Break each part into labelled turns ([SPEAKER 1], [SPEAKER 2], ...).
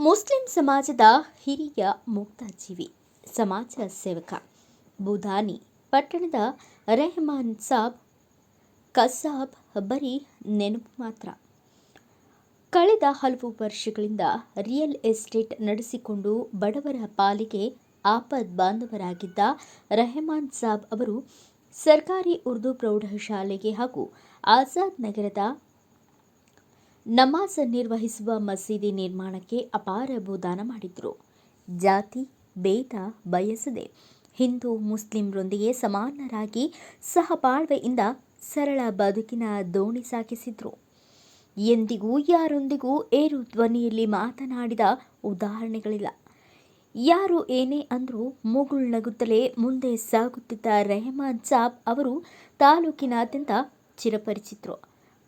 [SPEAKER 1] Muslim ಸಮಾಜದ ಹಿರಿಯ ಮುಕ್ತಜೀವಿ ಸಮಾಜ ಸೇವಕ, ಬುಧಾನಿ, ಪಟ್ಟಣದ ರೆಹಮಾನ್ ಸಾಬ್, ಕಸಾಬ್ ಬರೀ ನೆನಪು ಮಾತ್ರ. ಕಳೆದ ಹಲವು ವರ್ಷಗಳಿಂದ ರಿಯಲ್ ಎಸ್ಟೇಟ್ ನಡೆಸಿಕೊಂಡು ಬಡವರ ಪಾಲಿಗೆ ಆಪದ್ ಬಾಂಧವರಾಗಿದ್ದ ರೆಹಮಾನ್ ಸಾಬ್ ಅವರು ಸರ್ಕಾರಿ ಉರ್ದು ಪ್ರೌಢಶಾಲೆಗೆ ಹಾಗೂ ಆಜಾದ್ ನಗರದ ನಮಾಜ್ ನಿರ್ವಹಿಸುವ ಮಸೀದಿ ನಿರ್ಮಾಣಕ್ಕೆ ಅಪಾರ ಭೂದಾನ ಮಾಡಿದ್ರು. ಜಾತಿ, ಭೇದ ಬಯಸದೆ ಹಿಂದೂ ಮುಸ್ಲಿಂರೊಂದಿಗೆ ಸಮಾನರಾಗಿ ಸಹಬಾಳ್ವೆಯಿಂದ ಸರಳ ಬದುಕಿನ ದೋಣಿ ಸಾಗಿಸಿದ್ರು ಎಂದಿಗೂ ಯಾರೊಂದಿಗೂ ಏರು ಧ್ವನಿಯಲ್ಲಿ ಮಾತನಾಡಿದ ಉದಾಹರಣೆಗಳಿಲ್ಲ. ಯಾರು ಏನೇ ಅಂದರೂ ಮುಗುಳ್ನಗುತ್ತಲೇ ಮುಂದೆ ಸಾಗುತ್ತಿದ್ದ ರೆಹಮಾನ್ ಸಾಬ್ ಅವರು ತಾಲೂಕಿನಾದ್ಯಂತ ಚಿರಪರಿಚಿತರು.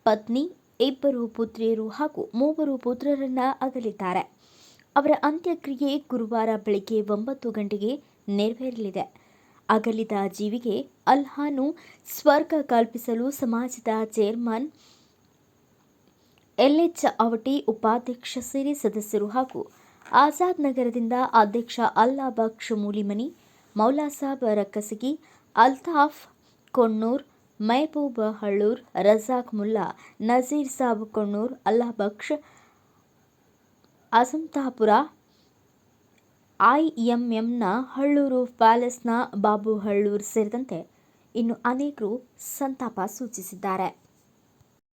[SPEAKER 1] ಪತ್ನಿ ಇಬ್ಬರು ಪುತ್ರಿಯರು ಹಾಗೂ ಮೂವರು ಪುತ್ರರನ್ನ ಅಗಲಿದ್ದಾರೆ. ಅವರ ಅಂತ್ಯಕ್ರಿಯೆ ಗುರುವಾರ ಬೆಳಗ್ಗೆ ಒಂಬತ್ತು ಗಂಟೆಗೆ ನೆರವೇರಲಿದೆ. ಅಗಲಿದ ಜೀವಿಗೆ ಅಲ್ಹಾನು ಸ್ವರ್ಗ ಕಲ್ಪಿಸಲು ಸಮಾಜದ ಚೇರ್ಮನ್ ಎಲ್ಎಚ್ ಅವಟಿ, ಉಪಾಧ್ಯಕ್ಷ ಸೇರಿ ಸದಸ್ಯರು ಹಾಗೂ ಆಜಾದ್ ನಗರದಿಂದ ಅಧ್ಯಕ್ಷ ಅಲ್ಲಾ ಬಕ್ಷ್ ಮೂಲಿಮನಿ ಮೌಲಾಸಾಬ್ ರಕ್ಕಸಗಿ, ಅಲ್ತಾಫ್ ಕೊಣ್ಣೂರ್ ಮೆಹಬೂಬ್ ಹಳ್ಳೂರ್ ರಜಾಕ್ ಮುಲ್ಲಾ, ನಜೀರ್ ಸಾಬ್ ಕೊಣ್ಣೂರ್ ಅಲ್ಲಾ ಬಕ್ಷ್, ಅಸಂತಾಪುರ, ಐಎಂಎಂನ ಹಳ್ಳೂರು, ಪ್ಯಾಲೇಸ್ನ ಬಾಬು ಹಳ್ಳೂರ್ ಸೇರಿದಂತೆ ಇನ್ನು ಅನೇಕರು ಸಂತಾಪ ಸೂಚಿಸಿದ್ದಾರೆ.